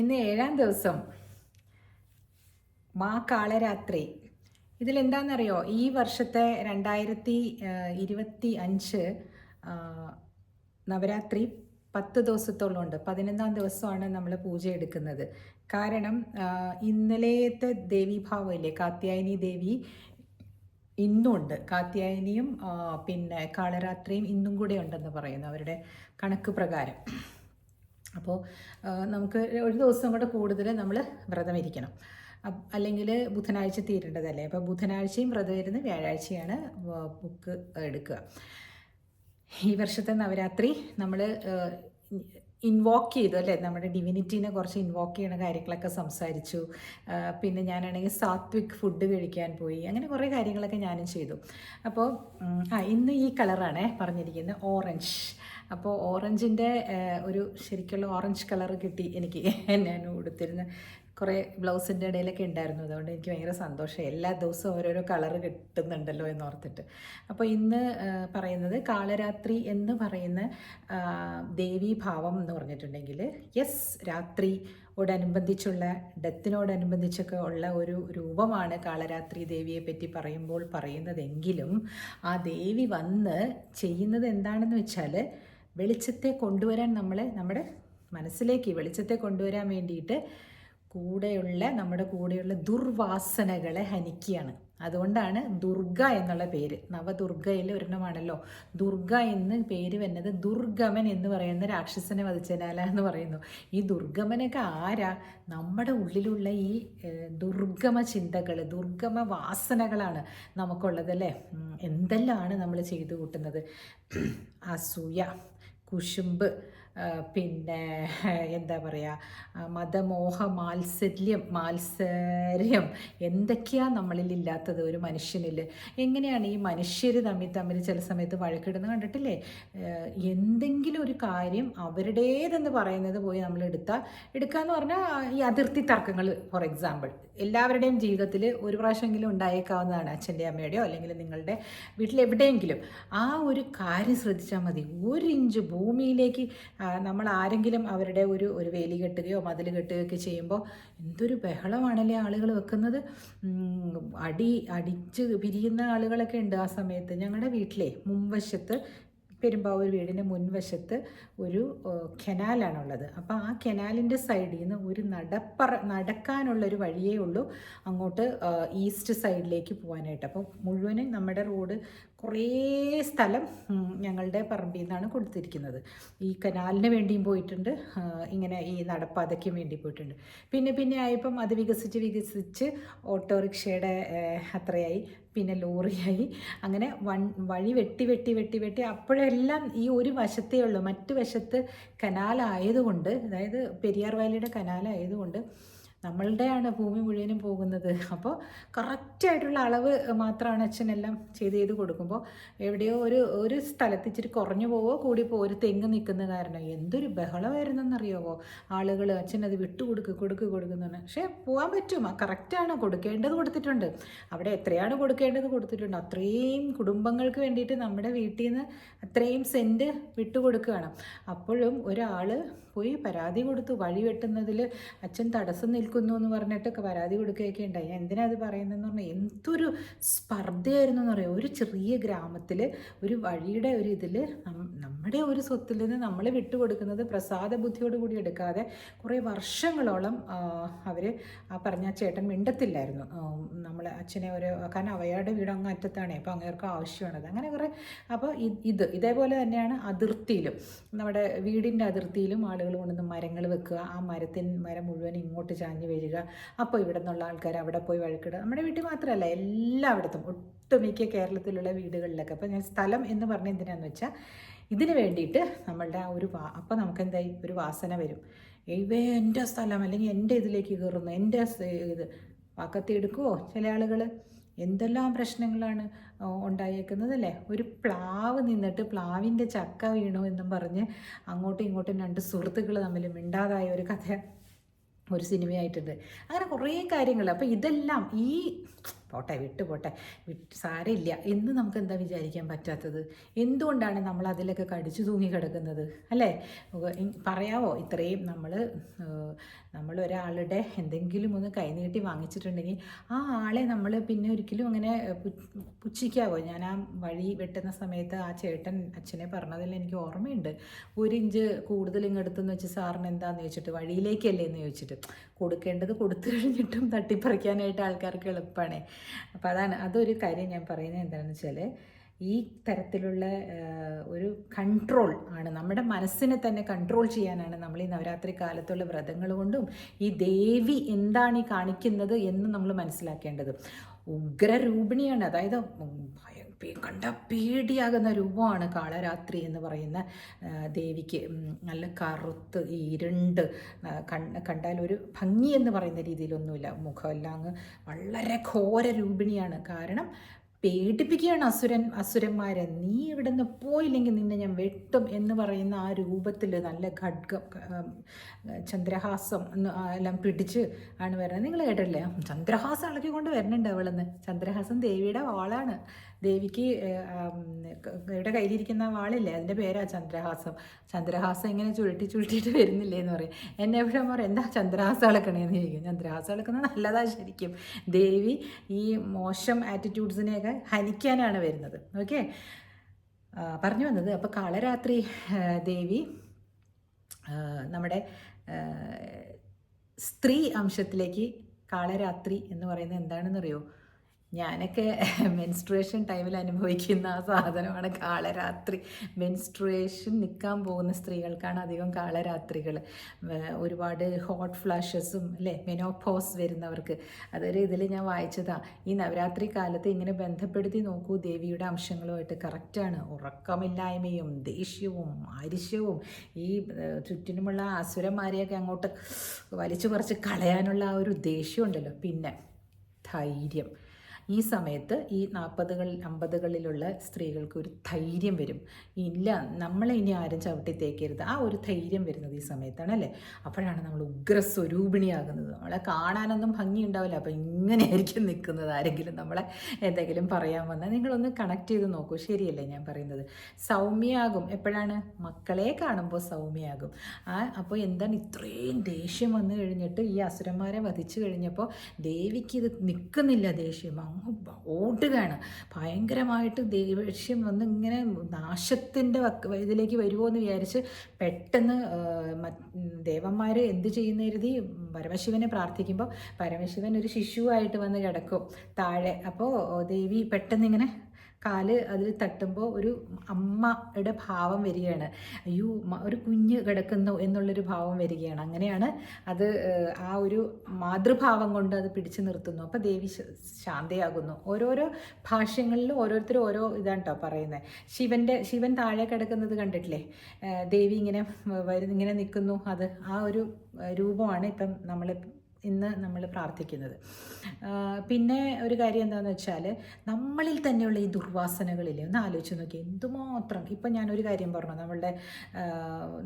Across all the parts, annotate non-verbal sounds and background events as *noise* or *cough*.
ഇന്ന് ഏഴാം ദിവസം മാ കാളരാത്രി. ഇതിലെന്താണെന്നറിയോ ഈ വർഷത്തെ രണ്ടായിരത്തി ഇരുപത്തി അഞ്ച് നവരാത്രി പത്ത് ദിവസത്തോളം ഉണ്ട് പതിനൊന്നാം ദിവസമാണ് നമ്മൾ പൂജ എടുക്കുന്നത്. കാരണം ഇന്നലത്തെ ദേവീഭാവമില്ലേ കാത്യായനി ദേവി ഇന്നുണ്ട്. കാത്യായനിയും പിന്നെ കാളരാത്രിയും ഇന്നും കൂടെ ഉണ്ടെന്ന് പറയുന്നു അവരുടെ കണക്ക് പ്രകാരം. അപ്പോൾ നമുക്ക് ഒരു ദിവസം കൂടെ കൂടുതൽ നമ്മൾ വ്രതം ഇരിക്കണം. അല്ലെങ്കിൽ ബുധനാഴ്ച തീരേണ്ടതല്ലേ? അപ്പോൾ ബുധനാഴ്ചയും വ്രതം ഇരുന്ന് വ്യാഴാഴ്ചയാണ് ബുക്ക് എടുക്കുക. ഈ വർഷത്തെ നവരാത്രി നമ്മൾ ഇൻവോക്ക് ചെയ്തു അല്ലേ? നമ്മുടെ ഡിവിനിറ്റീനെ കുറച്ച് ഇൻവോക്ക് ചെയ്യുന്ന കാര്യങ്ങളൊക്കെ സംസാരിച്ചു. പിന്നെ ഞാനാണെങ്കിൽ സാത്വിക് ഫുഡ് കഴിക്കാൻ പോയി. അങ്ങനെ കുറേ കാര്യങ്ങളൊക്കെ ഞാനും ചെയ്തു. അപ്പോൾ ആ ഇന്ന് ഈ കളറാണേ പറഞ്ഞിരിക്കുന്നത് ഓറഞ്ച് അപ്പോൾ ഓറഞ്ചിന്റെ ഒരു ശരിക്കുള്ള ഓറഞ്ച് കളർ കിട്ടി എനിക്ക് ഞാൻ ഉടുത്തിരുന്ന. കുറേ ബ്ലൗസിന്റെ ഇടയിലൊക്കെ ഉണ്ടായിരുന്നു. അതുകൊണ്ട് എനിക്ക് ഭയങ്കര സന്തോഷം. എല്ലാ ദിവസവും ഓരോരോ കളർ കിട്ടുന്നുണ്ടല്ലോ എന്ന് ഓർത്തിട്ട്. അപ്പോൾ ഇന്ന് പറയുന്നത് കാളരാത്രി എന്ന് പറയുന്ന ദേവി ദേവീഭാവം എന്ന് പറഞ്ഞിട്ടുണ്ടെങ്കിൽ യെസ് രാത്രി ോടനുബന്ധിച്ചുള്ള ഡെത്തിനോടനുബന്ധിച്ചൊക്കെ ഉള്ള ഒരു രൂപമാണ് കാളരാത്രി ദേവിയെ പറ്റി പറയുമ്പോൾ പറയുന്നതെങ്കിലും ആ ദേവി വന്ന് ചെയ്യുന്നത് എന്താണെന്ന് വെച്ചാൽ വെളിച്ചത്തെ കൊണ്ടുവരാൻ നമ്മൾ നമ്മുടെ മനസ്സിലേക്ക് വെളിച്ചത്തെ കൊണ്ടുവരാൻ വേണ്ടിയിട്ട് കൂടെയുള്ള നമ്മുടെ കൂടെയുള്ള ദുർവാസനകളെ ഹനിക്കുകയാണ്. അതുകൊണ്ടാണ് ദുർഗ എന്നുള്ള പേര്. നവദുർഗയിൽ ഒരെണ്ണമാണല്ലോ. ദുർഗ എന്ന് പേര് വന്നത് ദുർഗമൻ എന്ന് പറയുന്ന രാക്ഷസനെ വധിച്ചനാല എന്ന് പറയുന്നു. ഈ ദുർഗമനൊക്കെ ആരാ? നമ്മുടെ ഉള്ളിലുള്ള ഈ ദുർഗമ ചിന്തകൾ ദുർഗമ വാസനകളാണ് നമുക്കുള്ളത് അല്ലേ? എന്തെല്ലാമാണ് നമ്മൾ ചെയ്തു കൂട്ടുന്നത്? അസൂയ. കുശുമ്പ് ആ, പിന്നെ *laughs* എന്താ പറയുക മതമോഹ മാത്സല്യം മാത്സര്യം എന്തൊക്കെയാണ് നമ്മളിൽ ഇല്ലാത്തത് ഒരു മനുഷ്യനിൽ? എങ്ങനെയാണ് ഈ മനുഷ്യർ തമ്മിൽ തമ്മിൽ ചില സമയത്ത് വഴക്കിടുന്നത് കണ്ടിട്ടില്ലേ? എന്തെങ്കിലും ഒരു കാര്യം അവരുടേതെന്ന് പറയുന്നത് പോയി നമ്മൾ എടുത്താൽ എടുക്കുക എന്ന് പറഞ്ഞാൽ ഈ അതിർത്തി തർക്കങ്ങൾ ഫോർ എക്സാമ്പിൾ. എല്ലാവരുടെയും ജീവിതത്തിൽ ഒരു പ്രാവശ്യമെങ്കിലും ഉണ്ടായേക്കാവുന്നതാണ് അച്ഛന്റെ അമ്മയുടെയോ അല്ലെങ്കിൽ നിങ്ങളുടെ വീട്ടിലെവിടെയെങ്കിലും ആ ഒരു കാര്യം ശ്രദ്ധിച്ചാൽ മതി. ഒരു ഇഞ്ച് ഭൂമിയിലേക്ക് നമ്മൾ ആരെങ്കിലും അവരുടെ ഒരു ഒരു വേലി കെട്ടുകയോ മതിൽ കെട്ടുകയോ ഒക്കെ ചെയ്യുമ്പോൾ എന്തൊരു ബഹളമാണല്ലേ ആളുകൾ വെക്കുന്നത്? അടി അടിച്ച് പിരിയുന്ന ആളുകളൊക്കെ ഉണ്ട് ആ സമയത്ത്. ഞങ്ങളുടെ വീട്ടിലെ മുൻവശത്ത് പെരുമ്പാവൂർ വീടിന്റെ മുൻവശത്ത് ഒരു കെനാലാണുള്ളത്. അപ്പോൾ ആ കനാലിന്റെ സൈഡിൽ നിന്ന് ഒരു നടപ്പറ നടക്കാനുള്ളൊരു വഴിയേ ഉള്ളൂ അങ്ങോട്ട് ഈസ്റ്റ് സൈഡിലേക്ക് പോകാനായിട്ട് അപ്പോൾ മുഴുവനും നമ്മുടെ റോഡ് കുറേ സ്ഥലം ഞങ്ങളുടെ പറമ്പിൽ നിന്നാണ് കൊടുത്തിരിക്കുന്നത്. ഈ കനാലിന് വേണ്ടിയും പോയിട്ടുണ്ട് ഇങ്ങനെ ഈ നടപ്പാതയ്ക്കും വേണ്ടി പോയിട്ടുണ്ട്. പിന്നെ പിന്നെ ആയപ്പം അത് വികസിച്ച് വികസിച്ച് ഓട്ടോറിക്ഷയുടെ അത്രയായി പിന്നെ ലോറിയായി. അങ്ങനെ വൺ വഴി വെട്ടി വെട്ടി വെട്ടി വെട്ടി അപ്പോഴെല്ലാം ഈ ഒരു വശത്തേ ഉള്ളൂ. മറ്റു വശത്ത് കനാലായതുകൊണ്ട് അതായത് പെരിയാർ വാലിയുടെ കനാലായതുകൊണ്ട് നമ്മളുടെയാണ് ഭൂമി മുഴുവനും പോകുന്നത്. അപ്പോൾ കറക്റ്റായിട്ടുള്ള അളവ് മാത്രമാണ് അച്ഛനെല്ലാം ചെയ്ത് ചെയ്ത് കൊടുക്കുമ്പോൾ എവിടെയോ ഒരു ഒരു സ്ഥലത്ത് ഇച്ചിരി കുറഞ്ഞു പോവോ കൂടി പോവോ ഒരു തെങ്ങ് നിൽക്കുന്ന കാരണം എന്തൊരു ബഹളമായിരുന്നെന്നറിയാവോ? ആളുകൾ അച്ഛനത് അത് വിട്ടു കൊടുക്ക് കൊടുക്ക് കൊടുക്കുന്നുണ്ട് പക്ഷേ പോകാൻ പറ്റും. കറക്റ്റാണ് കൊടുക്കേണ്ടത് കൊടുത്തിട്ടുണ്ട്. അവിടെ എത്രയാണ് കൊടുക്കേണ്ടത് കൊടുത്തിട്ടുണ്ട്. അത്രയും കുടുംബങ്ങൾക്ക് വേണ്ടിയിട്ട് നമ്മുടെ വീട്ടിൽ നിന്ന് അത്രയും സെന്റ് വിട്ടുകൊടുക്കുകയാണ് അപ്പോഴും ഒരാൾ പോയി പരാതി കൊടുത്തു വഴി വെട്ടുന്നതിൽ അച്ഛൻ തടസ്സം നിൽക്കുന്നു എന്ന് പറഞ്ഞിട്ടൊക്കെ പരാതി കൊടുക്കുകയൊക്കെ ഉണ്ടായി. എന്തിനാ അത് പറയുന്നതെന്ന് പറഞ്ഞാൽ എന്തൊരു സ്പർദ്ധയായിരുന്നു എന്ന് പറയാം. ഒരു ചെറിയ ഗ്രാമത്തിൽ ഒരു വഴിയുടെ ഒരു ഇതിൽ നമ്മുടെ ഒരു സ്വത്തിൽ നിന്ന് നമ്മൾ വിട്ടുകൊടുക്കുന്നത് പ്രസാദ ബുദ്ധിയോട് കൂടി എടുക്കാതെ കുറേ വർഷങ്ങളോളം അവർ ആ പറഞ്ഞ ചേട്ടൻ മിണ്ടത്തില്ലായിരുന്നു. നമ്മൾ അച്ഛനെ ഒരു കാരണം അവയുടെ വീട് അങ്ങ് അറ്റത്താണ് അപ്പോൾ അങ്ങേർക്ക് ആവശ്യമാണത്. അങ്ങനെ കുറേ അപ്പോൾ ഇത് ഇതേപോലെ തന്നെയാണ് അതിർത്തിയിലും. നമ്മുടെ വീടിന്റെ അതിർത്തിയിലും ആളുകൾ കൊണ്ടുവന്ന് മരങ്ങൾ വെക്കുക. ആ മരത്തിൻ മരം മുഴുവൻ ഇങ്ങോട്ട് ചാഞ്ഞ് വരിക അപ്പോൾ ഇവിടെ നിന്നുള്ള ആൾക്കാർ അവിടെ പോയി വഴക്കിടുക. നമ്മുടെ വീട്ടിൽ മാത്രമല്ല എല്ലായിടത്തും ഒട്ടുമിക്ക കേരളത്തിലുള്ള വീടുകളിലൊക്കെ. അപ്പോൾ ഞാൻ സ്ഥലം എന്ന് പറഞ്ഞ എന്തിനാന്ന് വെച്ചാൽ ഇതിന് വേണ്ടിയിട്ട് നമ്മളുടെ ആ ഒരു വാ അപ്പോൾ നമുക്ക് എന്തായി ഒരു വാസന വരും. ഇവേ എന്റെ സ്ഥലം അല്ലെങ്കിൽ എന്റെ ഇതിലേക്ക് കയറുന്നു. എന്റെ ഇത് വാക്കത്തി എടുക്കുമോ ചില ആളുകൾ എന്തെല്ലാം പ്രശ്നങ്ങളാണ് ഉണ്ടായേക്കുന്നത് അല്ലേ ഒരു പ്ലാവ് നിന്നിട്ട് പ്ലാവിന്റെ ചക്ക വീണു എന്നും പറഞ്ഞ് അങ്ങോട്ടും ഇങ്ങോട്ടും രണ്ട് സുഹൃത്തുക്കൾ തമ്മിൽ മിണ്ടാതായ ഒരു കഥ ഒരു സിനിമയായിട്ടുണ്ട്. അങ്ങനെ കുറേ കാര്യങ്ങൾ അപ്പോൾ ഇതെല്ലാം ഈ പോട്ടെ വിട്ട് പോട്ടെ. വിട്ട് സാരമില്ല. എന്ന് നമുക്ക് എന്താ വിചാരിക്കാൻ പറ്റാത്തത്? എന്തുകൊണ്ടാണ് നമ്മൾ അതിലൊക്കെ കടിച്ചു തൂങ്ങി കിടക്കുന്നത്? അല്ലേ? പറയാവോ? ഇത്രയും നമ്മൾ നമ്മൾ ഒരാളുടെ എന്തെങ്കിലും ഒന്ന് കൈനീട്ടി വാങ്ങിച്ചിട്ടുണ്ടെങ്കിൽ ആ ആളെ നമ്മൾ പിന്നെ ഒരിക്കലും അങ്ങനെ പുച്ഛിക്കാവോ? ഞാൻ ആ വഴി വെട്ടുന്ന സമയത്ത് ആ ചേട്ടൻ അച്ഛനെ പറഞ്ഞതിൽ എനിക്ക് ഓർമ്മയുണ്ട്. ഒരു ഇഞ്ച് കൂടുതൽ ഇങ്ങെടുത്തെന്ന് വെച്ച് സാറിന് എന്താന്ന് ചോദിച്ചിട്ട് വഴിയിലേക്കല്ലേ എന്ന് ചോദിച്ചിട്ട്. കൊടുക്കേണ്ടത് കൊടുത്തു കഴിഞ്ഞിട്ടും തട്ടിപ്പറിക്കാനായിട്ട് ആൾക്കാർക്ക് എളുപ്പമാണ് അപ്പോൾ അതാണ് അതൊരു കാര്യം ഞാൻ പറയുന്നത് എന്താണെന്ന് വെച്ചാൽ ഈ തരത്തിലുള്ള ഒരു കൺട്രോൾ ആണ്. നമ്മുടെ മനസ്സിനെ തന്നെ കൺട്രോൾ ചെയ്യാനാണ് നമ്മൾ ഈ നവരാത്രി കാലത്തുള്ള വ്രതങ്ങൾ കൊണ്ടും ഈ ദേവി എന്താണ് ഈ കാണിക്കുന്നത് എന്ന് നമ്മൾ മനസ്സിലാക്കേണ്ടത്. ഉഗ്രരൂപിണിയാണ്. അതായത് കണ്ട പേടിയാകുന്ന രൂപമാണ് കാളരാത്രി എന്ന് പറയുന്ന ദേവിക്ക് നല്ല കറുത്ത് ഇരുണ്ട് കണ്ടാൽ ഒരു ഭംഗി എന്ന് പറയുന്ന രീതിയിലൊന്നുമില്ല. മുഖമെല്ലാം അങ്ങ് വളരെ ഘോര രൂപിണിയാണ്. കാരണം പേടിപ്പിക്കുകയാണ് അസുരൻ അസുരന്മാരെ. നീ ഇവിടെ നിന്ന് പോയില്ലെങ്കിൽ നിന്നെ ഞാൻ വെട്ടും എന്ന് പറയുന്ന ആ രൂപത്തിൽ നല്ല ഖഡ്ഗം ചന്ദ്രഹാസം എല്ലാം പിടിച്ച് ആണ് വരുന്നത്. നിങ്ങൾ കേട്ടല്ലേ ചന്ദ്രഹാസം ഇളക്കിക്കൊണ്ട് വരുന്നുണ്ട് അവളെന്ന്. ചന്ദ്രഹാസം ദേവിയുടെ വാളാണ്. ദേവിക്ക് ഇവിടെ കയ്യിലിരിക്കുന്ന വാളില്ലേ അതിന്റെ പേരാ ചന്ദ്രഹാസം. ചന്ദ്രഹാസം ഇങ്ങനെ ചുരുട്ടി ചുരുട്ടിയിട്ട് വരുന്നില്ലേ എന്ന് പറയും. എന്നെ എപ്പോഴും പറയും എന്താ ചന്ദ്രഹാസം അളക്കണേന്ന് ചോദിക്കും. ചന്ദ്രഹാസം അളക്കുന്നത് നല്ലതാ ശരിക്കും. ദേവി ഈ മോശം ആറ്റിറ്റ്യൂഡ്സിനെയൊക്കെ ഹനിക്കാനാണ് വരുന്നത്. ഓക്കെ? പറഞ്ഞു വന്നത്. അപ്പോൾ കാളരാത്രി ദേവി നമ്മുടെ സ്ത്രീ അംശത്തിലേക്ക് കാളരാത്രി എന്ന് പറയുന്നത് എന്താണെന്നറിയോ? ഞാനൊക്കെ *laughs* മെൻസ്ട്രുവേഷൻ ടൈമിൽ അനുഭവിക്കുന്ന ആ സാധനമാണ് കാളരാത്രി. മെൻസ്ട്രുവേഷൻ നിൽക്കാൻ പോകുന്ന സ്ത്രീകൾക്കാണ് അധികം കാളരാത്രികൾ ഒരുപാട് ഹോട്ട് ഫ്ലാഷസും അല്ലേ മെനോപോസ് വരുന്നവർക്ക്. അതൊരു ഇതിൽ ഞാൻ വായിച്ചതാണ് ഈ നവരാത്രി കാലത്ത് ഇങ്ങനെ ബന്ധപ്പെടുത്തി നോക്കൂ ദേവിയുടെ അംശങ്ങളുമായിട്ട്. കറക്റ്റാണ് ഉറക്കമില്ലായ്മയും ദേഷ്യവും ആരിശ്യവും ഈ ചുറ്റിനുമുള്ള അസുരന്മാരെയൊക്കെ അങ്ങോട്ട് വലിച്ചു കുറച്ച് കളയാനുള്ള ആ ഒരു ദേഷ്യമുണ്ടല്ലോ. പിന്നെ ധൈര്യം. ഈ സമയത്ത് ഈ നാൽപ്പതുകളിൽ അമ്പതുകളിലുള്ള സ്ത്രീകൾക്ക് ഒരു ധൈര്യം വരും. ഇല്ല നമ്മളെ ഇനി ആരും ചവിട്ടി തേക്കരുത്. ആ ഒരു ധൈര്യം വരുന്നത് ഈ സമയത്താണ് അല്ലേ? അപ്പോഴാണ് നമ്മൾ ഉഗ്രസ്വരൂപിണിയാകുന്നത്. നമ്മളെ കാണാനൊന്നും ഭംഗിയുണ്ടാവില്ല. അപ്പോൾ ഇങ്ങനെയായിരിക്കും നിൽക്കുന്നത് ആരെങ്കിലും നമ്മളെ എന്തെങ്കിലും പറയാൻ വന്നാൽ. നിങ്ങളൊന്ന് കണക്ട് ചെയ്ത് നോക്കൂ. ശരിയല്ലേ ഞാൻ പറയുന്നത്? സൗമ്യയാകും എപ്പോഴാണ്? മക്കളെ കാണുമ്പോൾ സൗമ്യയാകും ആ അപ്പോൾ എന്താണ് ഇത്രയും ദേഷ്യം വന്നു കഴിഞ്ഞിട്ട് ഈ അസുരന്മാരെ വധിച്ചു കഴിഞ്ഞപ്പോൾ ദേവിക്ക് ഇത് നിൽക്കുന്നില്ല ദേഷ്യം. അങ്ങ് ഓടുകയാണ്. ഭയങ്കരമായിട്ട് ദേഷ്യം വന്ന് ഇങ്ങനെ നാശത്തിന്റെ ഇതിലേക്ക് വരുമോ എന്ന് വിചാരിച്ച് പെട്ടെന്ന് ദേവന്മാർ എന്ത് ചെയ്യുന്ന കരുതി പരമശിവനെ പ്രാർത്ഥിക്കുമ്പോൾ പരമശിവൻ ഒരു ശിശുവായിട്ട് വന്ന് കിടക്കും താഴെ. അപ്പോൾ ദേവി പെട്ടെന്ന് ഇങ്ങനെ കാൽ അതിൽ തട്ടുമ്പോൾ ഒരു അമ്മയുടെ ഭാവം വരികയാണ്. അയ്യോ ഒരു കുഞ്ഞ് കിടക്കുന്നു എന്നുള്ളൊരു ഭാവം വരികയാണ്. അങ്ങനെയാണ് അത് ആ ഒരു മാതൃഭാവം കൊണ്ട് അത് പിടിച്ചു നിർത്തുന്നു. അപ്പോൾ ദേവി ശാന്തയാകുന്നു. ഓരോരോ ഭാഷ്യങ്ങളിലും ഓരോരുത്തരും ഓരോ ഇതാണ് കേട്ടോ പറയുന്നത് ശിവന്റെ ശിവൻ താഴെ കിടക്കുന്നത് കണ്ടിട്ടില്ലേ? ദേവി ഇങ്ങനെ ഇങ്ങനെ നിൽക്കുന്നു. അത് ആ ഒരു രൂപമാണ് ഇപ്പം നമ്മൾ ഇന്ന് നമ്മൾ പ്രാർത്ഥിക്കുന്നത്. പിന്നെ ഒരു കാര്യം എന്താണെന്ന് വെച്ചാൽ നമ്മളിൽ തന്നെയുള്ള ഈ ദുർവാസനകളില്ലേ? ഒന്ന് ആലോചിച്ച് നോക്കി എന്തുമാത്രം ഇപ്പം ഞാനൊരു കാര്യം പറഞ്ഞു. നമ്മളുടെ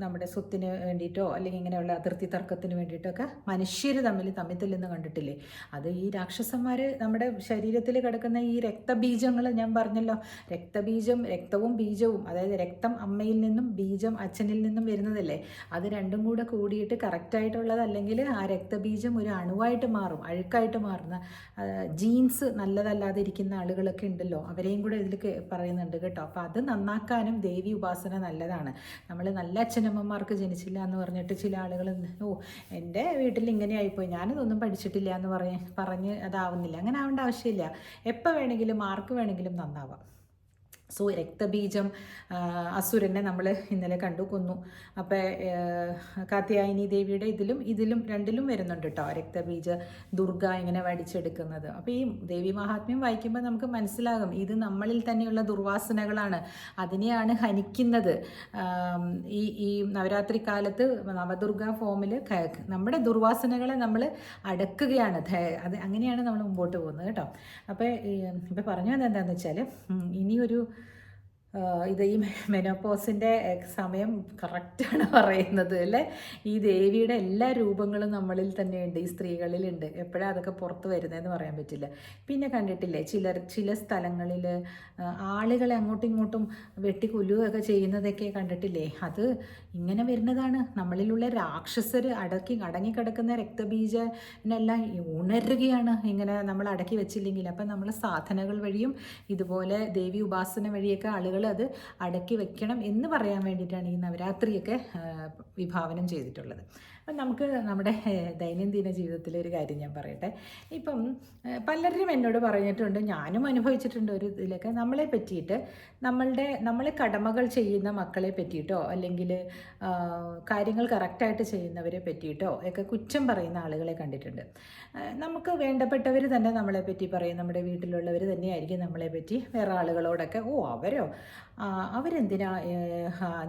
നമ്മുടെ സ്വത്തിന് വേണ്ടിയിട്ടോ അല്ലെങ്കിൽ ഇങ്ങനെയുള്ള അതിർത്തി തർക്കത്തിന് വേണ്ടിയിട്ടൊക്കെ മനുഷ്യർ തമ്മിൽ തമ്മിൽ തല്ലെന്ന് കണ്ടിട്ടില്ലേ? അത് ഈ രാക്ഷസന്മാർ നമ്മുടെ ശരീരത്തിൽ കിടക്കുന്ന ഈ രക്തബീജങ്ങൾ ഞാൻ പറഞ്ഞല്ലോ. രക്തബീജം രക്തവും ബീജവും അതായത് രക്തം അമ്മയിൽ നിന്നും ബീജം അച്ഛനിൽ നിന്നും വരുന്നതല്ലേ? അത് രണ്ടും കൂടെ കൂടിയിട്ട് കറക്റ്റായിട്ടുള്ളതല്ലെങ്കിൽ ആ രക്തബീജം ഒരു അണുവായിട്ട് മാറും അഴുക്കായിട്ട് മാറുന്ന ജീൻസ് നല്ലതല്ലാതെ ഇരിക്കുന്ന ആളുകളൊക്കെ ഉണ്ടല്ലോ അവരെയും കൂടെ ഇതിൽ പറയുന്നുണ്ട് കേട്ടോ. അപ്പോൾ അത് നന്നാക്കാനും ദേവി ഉപാസന നല്ലതാണ്. നമ്മൾ നല്ല അച്ഛനമ്മമാർക്ക് ജനിച്ചില്ല എന്ന് പറഞ്ഞിട്ട് ചില ആളുകൾ ഓ എന്റെ വീട്ടിൽ ഇങ്ങനെ ആയിപ്പോയി ഞാനിതൊന്നും പഠിച്ചിട്ടില്ല എന്ന് പറഞ്ഞ് പറഞ്ഞ് അതാവുന്നില്ല. അങ്ങനെ ആവേണ്ട ആവശ്യമില്ല. എപ്പോൾ വേണമെങ്കിലും ആർക്ക് വേണമെങ്കിലും നന്നാവാം. സോ രക്തബീജം അസുരനെ നമ്മൾ ഇന്നലെ കണ്ടു കൊന്നു. അപ്പോൾ കാത്യായനി ദേവിയുടെ ഇതിലും ഇതിലും രണ്ടിലും വരുന്നുണ്ട് കേട്ടോ രക്തബീജ ദുർഗ ഇങ്ങനെ വടിച്ചെടുക്കുന്നത്. അപ്പോൾ ഈ ദേവി മഹാത്മ്യം വായിക്കുമ്പോൾ നമുക്ക് മനസ്സിലാകും ഇത് നമ്മളിൽ തന്നെയുള്ള ദുർവാസനകളാണ്. അതിനെയാണ് ഹനിക്കുന്നത്. ഈ ഈ നവരാത്രി കാലത്ത് നവദുർഗ ഫോമിൽ നമ്മുടെ ദുർവാസനകളെ നമ്മൾ അടക്കുകയാണ്. അത് അങ്ങനെയാണ് നമ്മൾ മുമ്പോട്ട് പോകുന്നത് കേട്ടോ അപ്പോൾ ഇപ്പോൾ പറഞ്ഞു വന്നത് എന്താണെന്ന് വെച്ചാൽ ഇനിയൊരു ഇത് ഈ മെനോപ്പോസിന്റെ സമയം കറക്റ്റാണ് പറയുന്നത് അല്ലേ? ഈ ദേവിയുടെ എല്ലാ രൂപങ്ങളും നമ്മളിൽ തന്നെയുണ്ട് ഈ സ്ത്രീകളിലുണ്ട്. എപ്പോഴാണ് അതൊക്കെ പുറത്ത് വരുന്നതെന്ന് പറയാൻ പറ്റില്ല. പിന്നെ കണ്ടിട്ടില്ലേ ചിലർ ചില സ്ഥലങ്ങളിൽ ആളുകളെ അങ്ങോട്ടും ഇങ്ങോട്ടും വെട്ടിക്കൊല്ലുകയൊക്കെ ചെയ്യുന്നതൊക്കെ കണ്ടിട്ടില്ലേ? അത് ഇങ്ങനെ വരുന്നതാണ്. നമ്മളിലുള്ള രാക്ഷസർ അടക്കി അടങ്ങിക്കിടക്കുന്ന രക്തബീജനെല്ലാം ഉണരുകയാണ്. ഇങ്ങനെ നമ്മൾ അടക്കി വെച്ചില്ലെങ്കിൽ. അപ്പം നമ്മൾ സാധനകൾ വഴിയും ഇതുപോലെ ദേവി ഉപാസന വഴിയൊക്കെ ആളുകൾ അത് അടക്കി വെക്കണം എന്ന് പറയാൻ വേണ്ടിയിട്ടാണ് ഈ നവരാത്രിയൊക്കെ വിഭാവനം ചെയ്തിട്ടുള്ളത്. അപ്പം നമുക്ക് നമ്മുടെ ദൈനംദിന ജീവിതത്തിലെ ഒരു കാര്യം ഞാൻ പറയട്ടെ. ഇപ്പം പലരും എന്നോട് പറഞ്ഞിട്ടുണ്ട് ഞാനും അനുഭവിച്ചിട്ടുണ്ട് ഒരു ഇതിലൊക്കെ. നമ്മളെ പറ്റിയിട്ട് നമ്മളുടെ നമ്മൾ കടമകൾ ചെയ്യുന്ന മക്കളെ പറ്റിയിട്ടോ അല്ലെങ്കിൽ കാര്യങ്ങൾ കറക്റ്റായിട്ട് ചെയ്യുന്നവരെ പറ്റിയിട്ടോ ഒക്കെ കുറ്റം പറയുന്ന ആളുകളെ കണ്ടിട്ടുണ്ട്. നമുക്ക് വേണ്ടപ്പെട്ടവർ തന്നെ നമ്മളെ പറ്റി പറയും. നമ്മുടെ വീട്ടിലുള്ളവർ തന്നെയായിരിക്കും നമ്മളെ പറ്റി വേറെ ആളുകളോടൊക്കെ ഓ അവരോ? അവരെന്തിനാ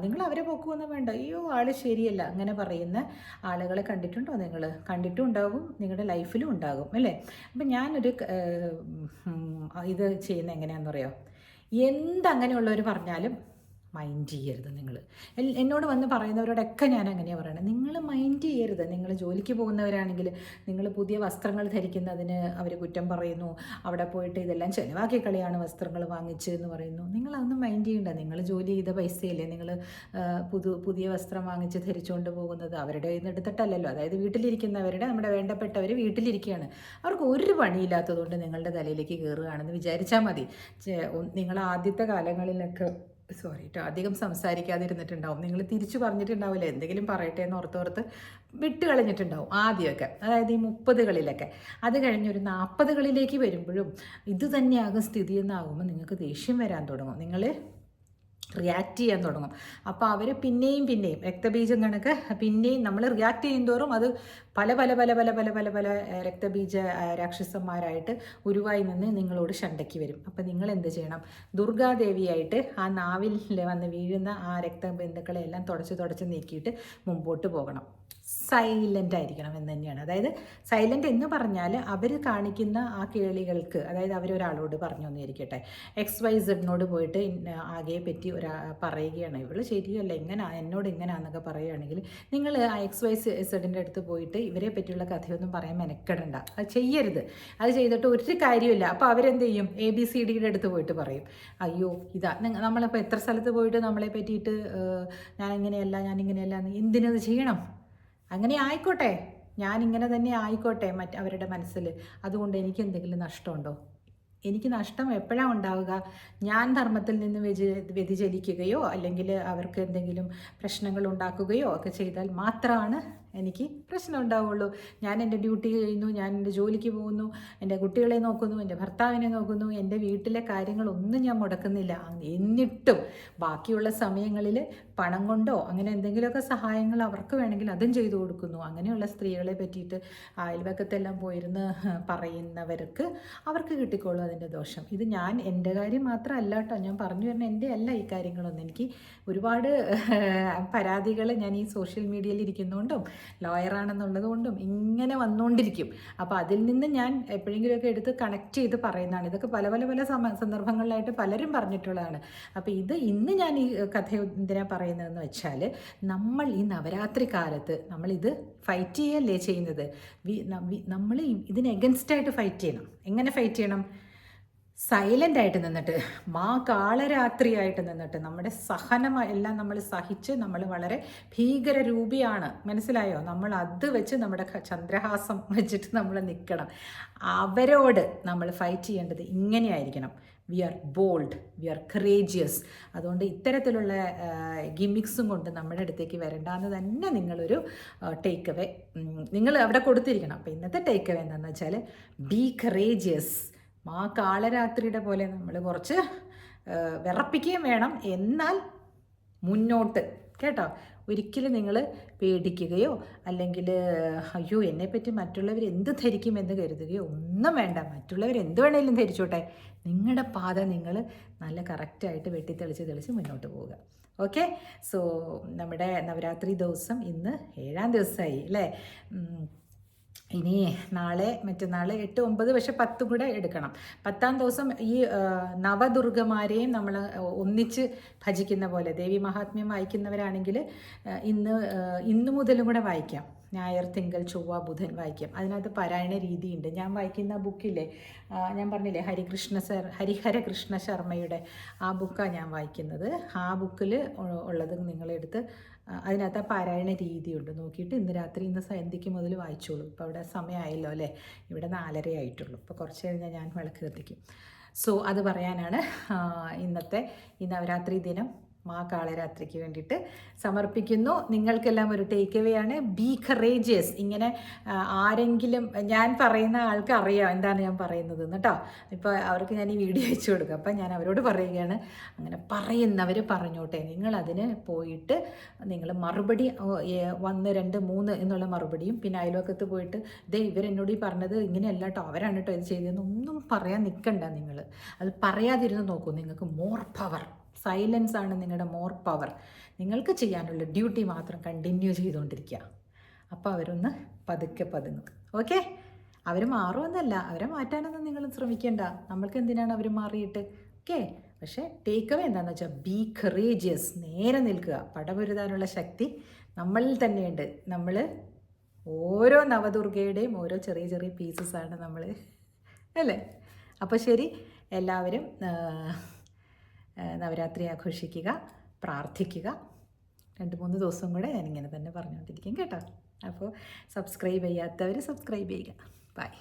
നിങ്ങൾ അവരെ പോക്കുവൊന്നും വേണ്ട. അയ്യോ ആൾ ശരിയല്ല. അങ്ങനെ പറയുന്ന ആളുകളെ കണ്ടിട്ടുണ്ടോ നിങ്ങൾ കണ്ടിട്ടും ഉണ്ടാകും നിങ്ങളുടെ ലൈഫിലും ഉണ്ടാകും അല്ലേ? അപ്പം ഞാനൊരു ഇത് ചെയ്യുന്ന എങ്ങനെയാണെന്ന് അറിയോ എന്തങ്ങനെയുള്ളവർ പറഞ്ഞാലും മൈൻഡ് ചെയ്യരുത് നിങ്ങൾ എന്നോട് വന്ന് പറയുന്നവരോടൊക്കെ ഞാൻ അങ്ങനെയാണ് പറയുന്നത് നിങ്ങൾ മൈൻഡ് ചെയ്യരുത്. നിങ്ങൾ ജോലിക്ക് പോകുന്നവരാണെങ്കിൽ നിങ്ങൾ പുതിയ വസ്ത്രങ്ങൾ ധരിക്കുന്നതിന് അവർ കുറ്റം പറയുന്നു. അവിടെ പോയിട്ട് ഇതെല്ലാം ചിലവാക്കി കളിയാണ് വസ്ത്രങ്ങൾ വാങ്ങിച്ച് എന്ന് പറയുന്നു. നിങ്ങൾ അതൊന്നും മൈൻഡ് ചെയ്യണ്ട. നിങ്ങൾ ജോലി ചെയ്ത പൈസയല്ലേ നിങ്ങൾ പുതു പുതിയ വസ്ത്രം വാങ്ങിച്ച് ധരിച്ചുകൊണ്ട് പോകുന്നത്. അവരുടെ നിന്ന് എടുത്തിട്ടല്ലല്ലോ. അതായത് വീട്ടിലിരിക്കുന്നവരുടെ നമ്മുടെ വേണ്ടപ്പെട്ടവർ വീട്ടിലിരിക്കുകയാണ് അവർക്ക് ഒരു പണിയില്ലാത്തതുകൊണ്ട് നിങ്ങളുടെ തലയിലേക്ക് കയറുകയാണെന്ന് വിചാരിച്ചാൽ മതി. നിങ്ങൾ ആദ്യത്തെ കാലങ്ങളിലൊക്കെ സോറി കേട്ടോ അധികം സംസാരിക്കാതിരുന്നിട്ടുണ്ടാവും. നിങ്ങൾ തിരിച്ചു പറഞ്ഞിട്ടുണ്ടാവില്ല. എന്തെങ്കിലും പറയട്ടെ എന്ന് ഓർത്തോർത്ത് വിട്ട് കളഞ്ഞിട്ടുണ്ടാവും ആദ്യമൊക്കെ. അതായത് ഈ മുപ്പതുകളിലൊക്കെ. അത് കഴിഞ്ഞ് ഒരു നാൽപ്പതുകളിലേക്ക് വരുമ്പോഴും ഇത് തന്നെയാകും സ്ഥിതി എന്നാകുമ്പോൾ നിങ്ങൾക്ക് ദേഷ്യം വരാൻ തുടങ്ങും. നിങ്ങൾ റിയാക്ട് ചെയ്യാൻ തുടങ്ങും. അപ്പോൾ അവർ പിന്നെയും പിന്നെയും രക്തബീജം കണക്ക് പിന്നെയും നമ്മൾ റിയാക്ട് ചെയ്യുന്തോറും അത് പല പല പല പല പല പല പല രക്തബീജ രാക്ഷസന്മാരായിട്ട് ഉരുവായി നിന്ന് നിങ്ങളോട് ഷണ്ടയ്ക്ക് വരും. അപ്പം നിങ്ങൾ എന്ത് ചെയ്യണം? ദുർഗാദേവിയായിട്ട് ആ നാവിൽ വന്ന് വീഴുന്ന ആ രക്തബിന്ദുക്കളെ എല്ലാം തുടച്ച് തുടച്ച് നീക്കിയിട്ട് മുമ്പോട്ട് പോകണം. സൈലന്റ് ആയിരിക്കണം എന്ന് തന്നെയാണ്. അതായത് സൈലന്റ് എന്ന് പറഞ്ഞാൽ അവർ കാണിക്കുന്ന ആ കേളികൾക്ക് അതായത് അവരൊരാളോട് പറഞ്ഞു തന്നിരിക്കട്ടെ. എക്സ് വൈ സെഡിനോട് പോയിട്ട് ആകെ പറ്റി ഒരാ പറയുകയാണ്. ഇവൾ ശരിയല്ല ഇങ്ങനെ എന്നോട് ഇങ്ങനെയാണെന്നൊക്കെ പറയുകയാണെങ്കിൽ നിങ്ങൾ ആ എക്സ് വൈ സെഡിന്റെ അടുത്ത് പോയിട്ട് ഇവരെ പറ്റിയുള്ള കഥയൊന്നും പറയാൻ മെനക്കെടണ്ട. അത് ചെയ്യരുത്. അത് ചെയ്തിട്ട് ഒരു കാര്യമില്ല അപ്പോൾ അവരെന്ത് ചെയ്യും? എ ബി സി ഡിയുടെ അടുത്ത് പോയിട്ട് പറയും. അയ്യോ ഇതാ നമ്മളിപ്പോൾ എത്ര സ്ഥലത്ത് പോയിട്ട് നമ്മളെ പറ്റിയിട്ട് ഞാനിങ്ങനെയല്ല എന്ന് എന്തിനത് ചെയ്യണം? അങ്ങനെ ആയിക്കോട്ടെ. ഞാൻ ഇങ്ങനെ തന്നെ ആയിക്കോട്ടെ മറ്റ് അവരുടെ മനസ്സിൽ. അതുകൊണ്ട് എനിക്ക് എന്തെങ്കിലും നഷ്ടമുണ്ടോ? എനിക്ക് നഷ്ടം എപ്പോഴാണ് ഉണ്ടാവുക? ഞാൻ ധർമ്മത്തിൽ നിന്ന് വ്യതി വ്യതിചലിക്കുകയോ അല്ലെങ്കിൽ അവർക്ക് എന്തെങ്കിലും പ്രശ്നങ്ങൾ ഉണ്ടാക്കുകയോ ഒക്കെ ചെയ്താൽ മാത്രമാണ് എനിക്ക് പ്രശ്നം ഉണ്ടാവുള്ളൂ. ഞാൻ എന്റെ ഡ്യൂട്ടി കഴിയുന്നു ഞാൻ എന്റെ ജോലിക്ക് പോകുന്നു എന്റെ കുട്ടികളെ നോക്കുന്നു എന്റെ ഭർത്താവിനെ നോക്കുന്നു എന്റെ വീട്ടിലെ കാര്യങ്ങളൊന്നും ഞാൻ മുടക്കുന്നില്ല. എന്നിട്ടും ബാക്കിയുള്ള സമയങ്ങളിൽ പണം കൊണ്ടോ അങ്ങനെ എന്തെങ്കിലുമൊക്കെ സഹായങ്ങൾ അവർക്ക് വേണമെങ്കിൽ അതും ചെയ്തു കൊടുക്കുന്നു. അങ്ങനെയുള്ള സ്ത്രീകളെ പറ്റിയിട്ട് അയൽവക്കത്തെല്ലാം പോയിരുന്ന് പറയുന്നവർക്ക് അവർക്ക് കിട്ടിക്കോളും അതിന്റെ ദോഷം. ഇത് ഞാൻ എന്റെ കാര്യം മാത്രമല്ല കേട്ടോ. ഞാൻ പറഞ്ഞു വരുന്ന എന്റെ അല്ല ഈ കാര്യങ്ങളൊന്നും. എനിക്ക് ഒരുപാട് പരാതികൾ ഞാൻ ഈ സോഷ്യൽ മീഡിയയിൽ ഇരിക്കുന്നതുകൊണ്ടും ലോയറാണെന്നുള്ളത് കൊണ്ടും ഇങ്ങനെ വന്നുകൊണ്ടിരിക്കും. അപ്പോൾ അതിൽ നിന്ന് ഞാൻ എപ്പോഴെങ്കിലുമൊക്കെ എടുത്ത് കണക്ട് ചെയ്ത് പറയുന്നതാണ്. ഇതൊക്കെ പല പല പല സന്ദർഭങ്ങളിലായിട്ട് പലരും പറഞ്ഞിട്ടുള്ളതാണ്. അപ്പോൾ ഇത് ഇന്ന് ഞാൻ ഈ കഥ എന്തിനാ പറയുന്നതെന്ന് വെച്ചാൽ നമ്മൾ ഈ നവരാത്രി കാലത്ത് നമ്മളിത് ഫൈറ്റ് ചെയ്യല്ലേ ചെയ്യുന്നത്? വി- നമ്മൾ ഇതിന് എഗൻസ്റ്റായിട്ട് ഫൈറ്റ് ചെയ്യണം. എങ്ങനെ ഫൈറ്റ് ചെയ്യണം? സൈലന്റ് ആയിട്ട് നിന്നിട്ട് മാ കാളരാത്രിയായിട്ട് നിന്നിട്ട് നമ്മുടെ സഹനം എല്ലാം നമ്മൾ സഹിച്ച് നമ്മൾ വളരെ ഭീകര രൂപിയാണ് മനസ്സിലായോ? നമ്മൾ അത് വെച്ച് നമ്മുടെ ചന്ദ്രഹാസം വെച്ചിട്ട് നമ്മൾ നിൽക്കണം അവരോട് നമ്മൾ ഫൈറ്റ് ചെയ്യേണ്ടത് ഇങ്ങനെയായിരിക്കണം. We are bold we are courageous അതുകൊണ്ട് ഇത്തരത്തിലുള്ള ഗിമിക്സും കൊണ്ട് നമ്മുടെ അടുത്തേക്ക് വരണ്ട എന്ന് തന്നെ നിങ്ങളൊരു ടേക്ക് അവേ നിങ്ങൾ അവിടെ കൊടുത്തിരിക്കണം. അപ്പോൾ ഇന്നത്തെ ടേക്ക് അവേ എന്താണെന്ന് വെച്ചാൽ ബി കറേജിയസ് മാ കാളരാത്രിയുടെ പോലെ നമ്മൾ കുറച്ച് ആ, വിറപ്പിക്കുകയും വേണം. എന്നാൽ മുന്നോട്ട് കേട്ടോ? ഒരിക്കലും നിങ്ങൾ പേടിക്കുകയോ അല്ലെങ്കിൽ അയ്യോ എന്നെപ്പറ്റി മറ്റുള്ളവർ എന്ത് ധരിക്കുമെന്ന് കരുതുകയോ ഒന്നും വേണ്ട. മറ്റുള്ളവർ എന്ത് വേണേലും ധരിച്ചോട്ടെ. നിങ്ങളുടെ പാത നിങ്ങൾ നല്ല കറക്റ്റായിട്ട് വെട്ടി തെളിച്ച് തെളിച്ച് മുന്നോട്ട് പോവുക. ഓക്കെ? സോ നമ്മുടെ നവരാത്രി ദിവസം ഇന്ന് ഏഴാം ദിവസമായി അല്ലേ? ഇനി നാളെ മറ്റന്നാൾ എട്ട് ഒമ്പത് പക്ഷെ പത്ത് കൂടെ എടുക്കണം. പത്താം ദിവസം ഈ നവദുർഗമാരെയും നമ്മൾ ഒന്നിച്ച് ഭജിക്കുന്ന പോലെ ദേവി മഹാത്മ്യം വായിക്കുന്നവരാണെങ്കിൽ ഇന്ന് ഇന്നു മുതലും കൂടെ വായിക്കാം. ഞായർ തിങ്കൾ ചൊവ്വ ബുധൻ വായിക്കാം. അതിനകത്ത് പാരായണ രീതിയുണ്ട്. ഞാൻ വായിക്കുന്ന ബുക്കില്ലേ ഞാൻ പറഞ്ഞില്ലേ ഹരികൃഷ്ണ സർ ഹരിഹര കൃഷ്ണ ശർമ്മയുടെ ആ ബുക്കാണ് ഞാൻ വായിക്കുന്നത്. ആ ബുക്കിൽ ഉള്ളത് നിങ്ങളെടുത്ത് അതിനകത്ത് ആ പാരായണ രീതിയുണ്ട്. നോക്കിയിട്ട് ഇന്ന് രാത്രി ഇന്ന് സന്ധ്യയ്ക്ക് മുതൽ വായിച്ചോളൂ. ഇപ്പോൾ അവിടെ സമയമായല്ലോ അല്ലേ? ഇവിടെ നാലര ആയിട്ടുള്ളൂ. ഇപ്പോൾ കുറച്ച് കഴിഞ്ഞാൽ ഞാൻ വിളക്ക് കത്തിക്കും. സോ അത് പറയാനാണ് ഇന്നത്തെ ഈ നവരാത്രി ദിനം. മാ കാളരാത്രിക്ക് വേണ്ടിയിട്ട് സമർപ്പിക്കുന്നു. നിങ്ങൾക്കെല്ലാം ഒരു ടേക്ക് എവേ ആണ്. ബി കറേജിയസ് ഇങ്ങനെ ആരെങ്കിലും ഞാൻ പറയുന്ന ആൾക്ക് അറിയാം എന്താണ് ഞാൻ പറയുന്നത് കേട്ടോ. ഇപ്പോൾ അവർക്ക് ഞാൻ ഈ വീഡിയോ അയച്ചു കൊടുക്കും. അപ്പം ഞാൻ അവരോട് പറയുകയാണ്. അങ്ങനെ പറയുന്നവർ പറഞ്ഞോട്ടെ. നിങ്ങളതിന് പോയിട്ട് നിങ്ങൾ മറുപടി ഒന്ന് രണ്ട് മൂന്ന് എന്നുള്ള മറുപടിയും പിന്നെ അയൽവക്കത്ത് പോയിട്ട് ദേ ഇവരെന്നോട് ഈ പറഞ്ഞത് ഇങ്ങനെയല്ല കേട്ടോ. അവരാണ് കേട്ടോ ഇത് ചെയ്തതെന്ന് ഒന്നും പറയാൻ നിൽക്കണ്ട നിങ്ങൾ. അത് പറയാതിരുന്ന് നോക്കൂ. നിങ്ങൾക്ക് മോർ പവർ സൈലൻസ് ആണ് നിങ്ങളുടെ മോർ പവർ. നിങ്ങൾക്ക് ചെയ്യാനുള്ള ഡ്യൂട്ടി മാത്രം കണ്ടിന്യൂ ചെയ്തുകൊണ്ടിരിക്കുക. അപ്പോൾ അവരൊന്ന് പതുക്കെ പതുങ്ങും. ഓക്കെ? അവർ മാറുമെന്നല്ല. അവരെ മാറ്റാനൊന്നും നിങ്ങൾ ശ്രമിക്കേണ്ട. നമ്മൾക്ക് എന്തിനാണ് അവർ മാറിയിട്ട്? ഓക്കെ? പക്ഷേ ടേക്ക് അവേ എന്താണെന്ന് വെച്ചാൽ ബി കറേജിയസ് നേരെ നിൽക്കുക. പടപൊരുതാനുള്ള ശക്തി നമ്മളിൽ തന്നെയുണ്ട്. നമ്മൾ ഓരോ നവദുർഗയുടെയും ഓരോ ചെറിയ ചെറിയ പീസസ് ആണ് നമ്മൾ അല്ലേ? അപ്പോൾ ശരി. എല്ലാവരും നവരാത്രി ആഘോഷിക്കുക പ്രാർത്ഥിക്കുക. രണ്ട് മൂന്ന് ദിവസം കൂടെ ഞാനിങ്ങനെ തന്നെ പറഞ്ഞുകൊണ്ടിരിക്കും കേട്ടോ. അപ്പോൾ സബ്സ്ക്രൈബ് ചെയ്യാത്തവർ സബ്സ്ക്രൈബ് ചെയ്യുക. ബൈ